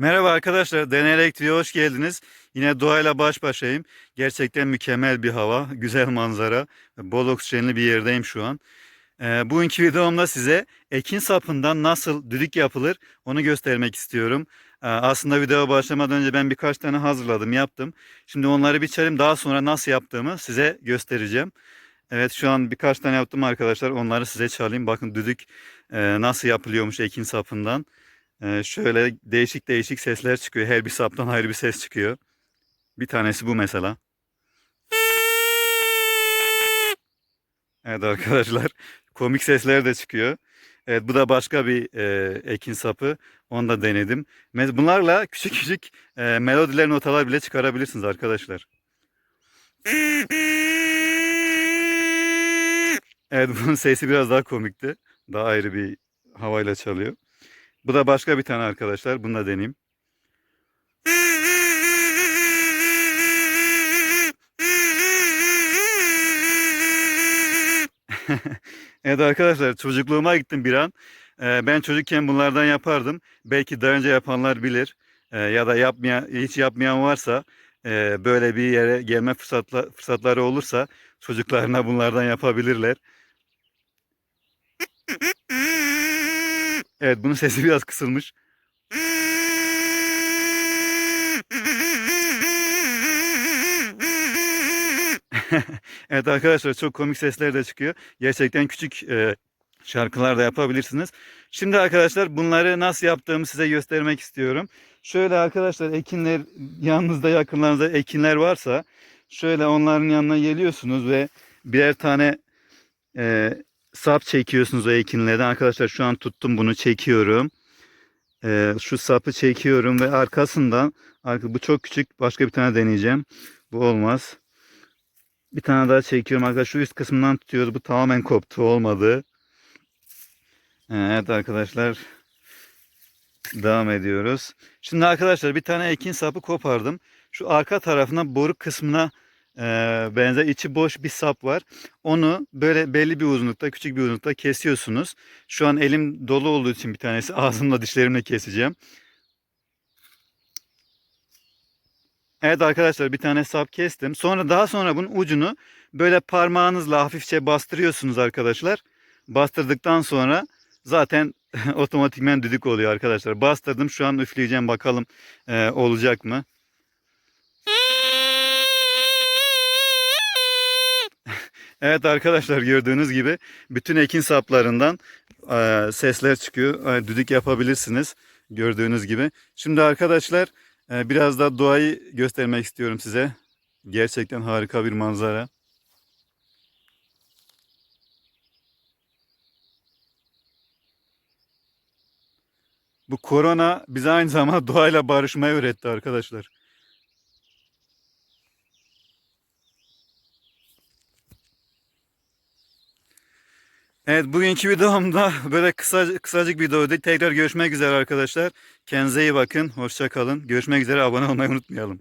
Merhaba arkadaşlar, Deney Elektriğe hoş geldiniz. Yine doğayla baş başayım. Gerçekten mükemmel bir hava, güzel manzara, bol oksijenli bir yerdeyim şu an. Ee, bugünkü videomda size ekin sapından nasıl düdük yapılır onu göstermek istiyorum. Ee, aslında videoya başlamadan önce ben birkaç tane hazırladım, yaptım. Şimdi onları çalayım, daha sonra nasıl yaptığımı size göstereceğim. Evet şu an birkaç tane yaptım arkadaşlar, onları size çalayım. Bakın düdük e, nasıl yapılıyormuş ekin sapından. Ee, şöyle değişik değişik sesler çıkıyor. Her bir saptan ayrı bir ses çıkıyor. Bir tanesi bu mesela. Evet arkadaşlar komik sesler de çıkıyor. Evet bu da başka bir e, ekin sapı. Onu da denedim. Bunlarla küçük küçük e, melodiler notalar bile çıkarabilirsiniz arkadaşlar. Evet bunun sesi biraz daha komikti. Daha ayrı bir havayla çalıyor. Bu da başka bir tane arkadaşlar. Bunu da deneyeyim. Evet arkadaşlar çocukluğuma gittim bir an. Ee, ben çocukken bunlardan yapardım. Belki daha önce yapanlar bilir. Ee, ya da yapmayan, hiç yapmayan varsa e, böyle bir yere gelme fırsatla, fırsatları olursa çocuklarına bunlardan yapabilirler. Evet bunun sesi biraz kısılmış. Evet arkadaşlar çok komik sesler de çıkıyor. Gerçekten küçük e, şarkılar da yapabilirsiniz. Şimdi arkadaşlar bunları nasıl yaptığımı size göstermek istiyorum. Şöyle arkadaşlar ekinler yanınızda yakınlarınızda ekinler varsa şöyle onların yanına geliyorsunuz ve birer tane e, sap çekiyorsunuz o ekinlerden. Arkadaşlar şu an tuttum bunu çekiyorum. E, şu sapı çekiyorum ve arkasından arka- bu çok küçük başka bir tane deneyeceğim. Bu olmaz. Bir tane daha çekiyorum arkadaşlar. Şu üst kısmından tutuyoruz. Bu tamamen koptu. Olmadı. Evet arkadaşlar. Devam ediyoruz. Şimdi arkadaşlar bir tane ekin sapı kopardım. Şu arka tarafına boru kısmına benzer içi boş bir sap var. Onu böyle belli bir uzunlukta, küçük bir uzunlukta kesiyorsunuz. Şu an elim dolu olduğu için bir tanesi ağzımla dişlerimle keseceğim. Evet arkadaşlar bir tane sap kestim. Sonra daha sonra bunun ucunu böyle parmağınızla hafifçe bastırıyorsunuz arkadaşlar. Bastırdıktan sonra zaten otomatikmen düdük oluyor arkadaşlar. Bastırdım şu an üfleyeceğim bakalım e, olacak mı? Evet arkadaşlar gördüğünüz gibi bütün ekin saplarından e, sesler çıkıyor. E, düdük yapabilirsiniz gördüğünüz gibi. Şimdi arkadaşlar e, biraz da doğayı göstermek istiyorum size. Gerçekten harika bir manzara. Bu korona bize aynı zamanda doğayla barışmayı öğretti arkadaşlar. Evet bugünkü videomda böyle kısa, kısacık bir videoydu. Tekrar görüşmek üzere arkadaşlar. Kendinize iyi bakın. Hoşça kalın. Görüşmek üzere. Abone olmayı unutmayalım.